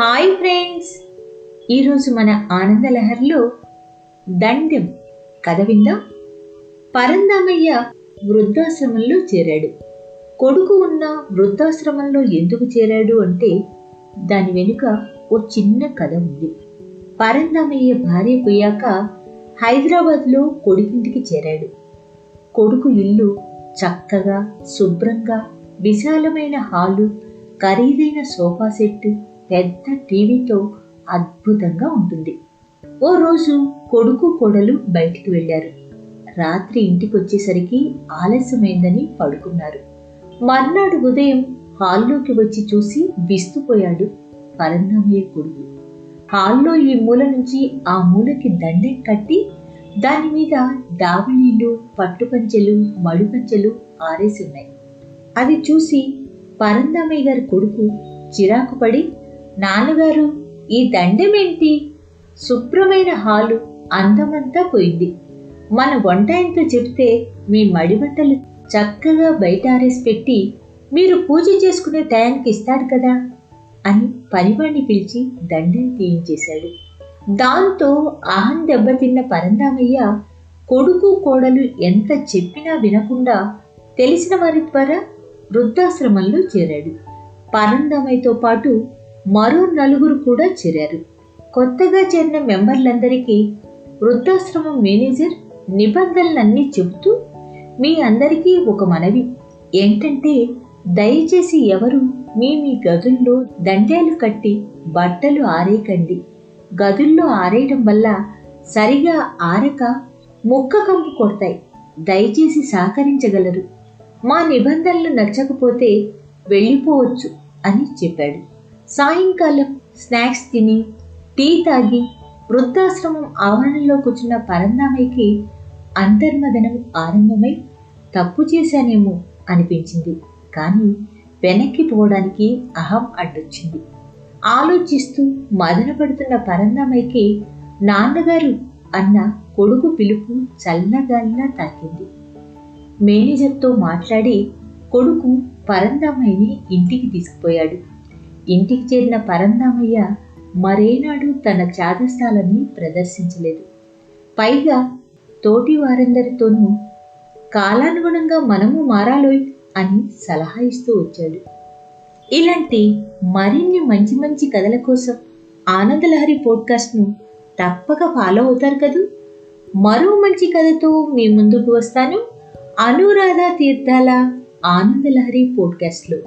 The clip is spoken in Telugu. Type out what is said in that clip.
Hi friends. ఈరోజు మన ఆనందలహర్లో దండెం కథ విందాం. పరందామయ్య వృద్ధాశ్రమంలో చేరాడు. కొడుకు ఉన్న వృద్ధాశ్రమంలో ఎందుకు చేరాడు అంటే దాని వెనుక ఓ చిన్న కథ ఉంది. పరందామయ్య భార్య పోయాక హైదరాబాద్లో కొడుకింటికి చేరాడు. కొడుకు ఇల్లు చక్కగా శుభ్రంగా విశాలమైన హాలు ఖరీదైన సోఫా సెట్టు పెద్ద టీవీతో అద్భుతంగా ఉంటుంది. ఓ రోజు కొడుకు కోడలు బయటికి వెళ్ళారు. రాత్రి ఇంటికి వచ్చేసరికి ఆలస్యమైందని పడుకున్నారు. మర్నాడు ఉదయం హాల్లోకి వచ్చి చూసి విస్తుపోయాడు పరందామయ్య కొడుకు. హాల్లో ఈ మూల నుంచి ఆ మూలకి దండెం కట్టి దాని మీద దావళీలు పట్టుపంచెలు మడిపంచెలు ఆరేసి ఉన్నాయి. అది చూసి పరందామయ్య గారి కొడుకు చిరాకు పడి నాన్నగారు ఈ దండెమేంటి? శుభ్రమైన హాలు అందమంతా పోయింది. మన వంటాయనతో చెప్తే మీ మడిబట్టలు చక్కగా బయట ఆరేసి పెట్టి మీరు పూజ చేసుకునే టయానికి ఇస్తాడు కదా అని పనివాణ్ణి పిలిచి దండని తీయించేశాడు. దాంతో అహం దెబ్బతిన్న పరందామయ్య కొడుకు కోడలు ఎంత చెప్పినా వినకుండా తెలిసిన వారి ద్వారా వృద్ధాశ్రమంలో చేరాడు. పరందామయ్యతో పాటు మరో నలుగురు కూడా చేరారు. కొత్తగా చేరిన మెంబర్లందరికీ వృద్ధాశ్రమం మేనేజర్ నిబంధనలన్నీ చెబుతూ మీ అందరికీ ఒక మనవి. ఏంటంటే దయచేసి ఎవరు మీ మీ గదుల్లో దండేలు కట్టి బట్టలు ఆరేయకండి. గదుల్లో ఆరేయడం వల్ల సరిగా ఆరక ముక్క కంపు కొడతాయి. దయచేసి సహకరించగలరు. మా నిబంధనలు నచ్చకపోతే వెళ్ళిపోవచ్చు అని చెప్పాడు. సాయంకాలం స్నాక్స్ తిని టీ తాగి వృద్ధాశ్రమం ఆవరణలో కూర్చున్న పరందామయ్యకి అంతర్మదనం ఆరంభమై తప్పు చేశానేమో అనిపించింది. కానీ వెనక్కి పోవడానికి అహం అడ్డొచ్చింది. ఆలోచిస్తూ మదనపడుతున్న పరందామయ్యకి నాన్నగారు అన్న కొడుకు పిలుపు చల్లగాలిలా తాకింది. మేనేజర్తో మాట్లాడి కొడుకు పరందామయ్యని ఇంటికి తీసుకుపోయాడు. ఇంటికి చేరిన పరందామయ్య మరేనాడు తన చాదస్తాలని ప్రదర్శించలేదు. పైగా తోటి వారందరితోనూ కాలానుగుణంగా మనము మారాలోయ్ అని సలహా ఇస్తూ వచ్చాడు. ఇలాంటి మరిన్ని మంచి మంచి కథల కోసం ఆనందలహరి పోడ్కాస్ట్ను తప్పక ఫాలో అవుతారు కదూ? మరో మంచి కథతో మీ ముందుకు వస్తాను. అనురాధ తీర్థాల ఆనందలహరి పోడ్కాస్ట్లో.